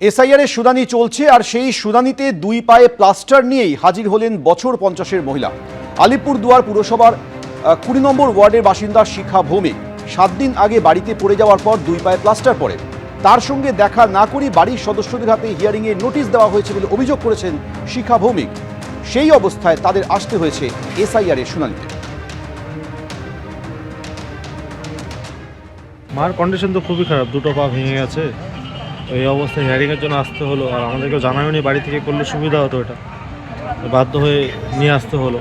SIR এর শুনানি চলছে আর সেই শুনানিতে দুই পায়ে প্লাস্টার নিয়েই হাজির হলেন বছর পঞ্চাশের মহিলা। আলিপুরদুয়ার পুরসভার কুড়ি নম্বর ওয়ার্ডের বাসিন্দা শিখা ভৌমিক সাত দিন আগে বাড়িতে পড়ে যাওয়ার পর দুই পায়ে প্লাস্টার পড়ে। তার সঙ্গে দেখা না করে বাড়ির সদস্যদের হাতে হিয়ারিং এর নোটিশ দেওয়া হয়েছে বলে অভিযোগ করেছেন শিখা ভৌমিক। সেই অবস্থায় তাদের আসতে হয়েছে এসআইআর এর শুনানিতে। মার কন্ডিশন তো খুবই খারাপ, দুটো পা ভেঙে গেছে। এই অবস্থায় হিয়ারিংয়ের জন্য আসতে হলো। আর আমাদেরকেও জানায়নি বাড়ি থেকে করলে সুবিধা হতো এটা। বাধ্য হয়ে নিয়ে আসতে হলো।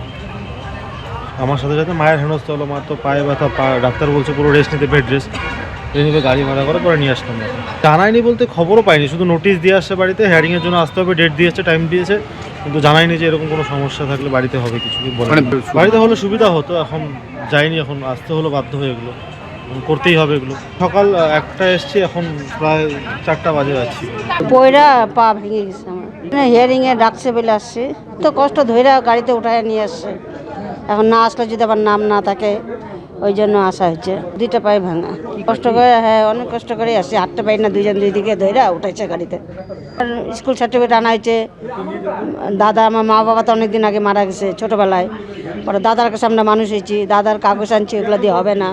আমার সাথে সাথে মায়ের হেনস্থা হলো মার তো পায়ে ব্যথা পা ডাক্তার বলছে পুরো রেস্ট নিতে বেড রেস্ট নিয়ে গাড়ি ভাড়া করে পরে নিয়ে আসলাম। না জানায়নি বলতে খবরও পাইনি শুধু নোটিশ দিয়ে আসছে বাড়িতে হিয়ারিংয়ের জন্য আসতে হবে ডেট দিয়েছে টাইম দিয়েছে। কিন্তু জানায়নি যে এরকম কোনো সমস্যা থাকলে বাড়িতে হবে কিছু মানে বাড়িতে হলে সুবিধা হতো এখন যাইনি এখন আসতে হলো বাধ্য হয়ে এগুলো। করতেই হবে এগুলো। সকাল একটা এসছি এখন প্রায় চারটা বাজে যাচ্ছি পয়রা পা ভেঙে গেছে আমার। হিয়ারিং এ ডাকছে বলে আসছে। তো কষ্ট ধইরা গাড়িতে উঠায় নিয়ে আসছে। এখন না আসলে যদি আবার নাম না থাকে ওই জন্য আসা হচ্ছে। দুইটা পায়ে ভাঙা। কষ্ট করে হ্যাঁ অনেক কষ্ট করে আসছে। হাঁটতে পারি না দুইজন দুই দিকে ধইরা উঠাইছে গাড়িতে। আর স্কুল সার্টিফিকেট আনা হয়েছে। দাদা আমার মা বাবা তো অনেক দিন আগে মারা গেছে ছোটোবেলায়। পরে দাদার কাছে আমরা মানুষ হয়েছি। দাদার কাগজ আনছি ওগুলো দিয়ে হবে না।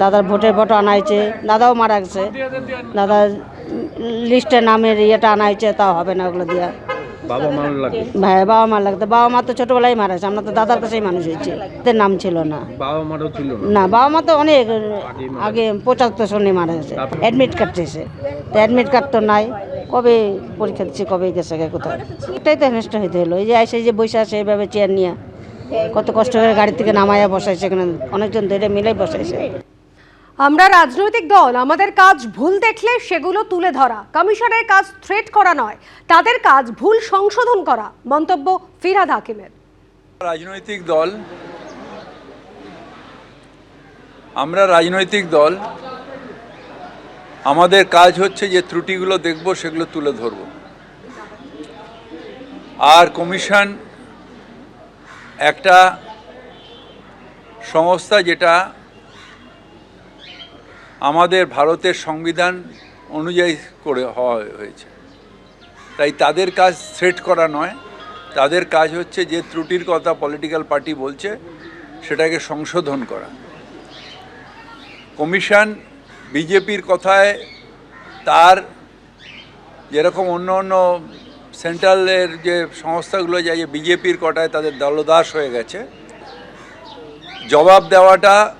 দাদার ভোটের ফটো আনা হয়েছে দাদাও মারা গেছে। দাদার লিস্টে নামের ইয়েটা আনা হয়েছে তাও হবে না ওগুলো দিয়া। বাবা মার লাগে ভাই বাবা মা লাগতো বাবা মা তো ছোটোবেলায় মারা গেছে আমরা তো দাদার কাছেই মানুষ হয়েছে। নাম ছিল না। বাবা মারও ছিল না। বাবা মা তো অনেক আগে পঁচাত্তর সনে মারা গেছে। অ্যাডমিট কার্ড চেয়েছে তো অ্যাডমিট কার্ড তো নাই। কবে পরীক্ষা দিচ্ছে কবে গেছে গে কোথায়? এটাই তো হেনস্থ হইতে হলো। এই যে এসে যে বসে আছে এইভাবে চেয়ার নিয়ে কত কষ্ট করে গাড়ি থেকে নামাইয়া বসাইছে এখানে অনেকজন ধরে মিলেই বসাইছে। আমরা রাজনৈতিক দল, আমাদের কাজ ভুল দেখলে সেগুলো তুলে ধরা। কমিশনের কাজ থ্রেট করা নয়, তাদের কাজ ভুল সংশোধন করা। মন্তব্য ফিরাদ হাকিমের। রাজনৈতিক দল, আমরা রাজনৈতিক দল, আমাদের কাজ হচ্ছে যে ত্রুটিগুলো দেখব, সেগুলো তুলে ধরব। আর কমিশন একটা সংস্থা যেটা আমাদের ভারতের সংবিধান অনুযায়ী করে হওয়া হয়েছে। তাই তাদের কাজ সেট করা নয়। তাদের কাজ হচ্ছে যে ত্রুটির কথা পলিটিক্যাল পার্টি বলছে, সেটাকে সংশোধন করা। কমিশন বিজেপির কথায় তার যেরকম অন্য অন্য সেন্ট্রালের যে সংস্থাগুলো যায়, যে বিজেপির কটায় তাদের দলদাস হয়ে গেছে, জবাব দেওয়াটা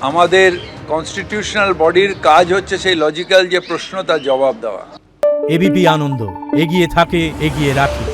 আমাদের কনস্টিটিউশনাল বডির কাজ হচ্ছে সেই লজিক্যাল যে প্রশ্ন, তার জবাব দেওয়া। এবিপি আনন্দ, এগিয়ে থাকে, এগিয়ে রাখে।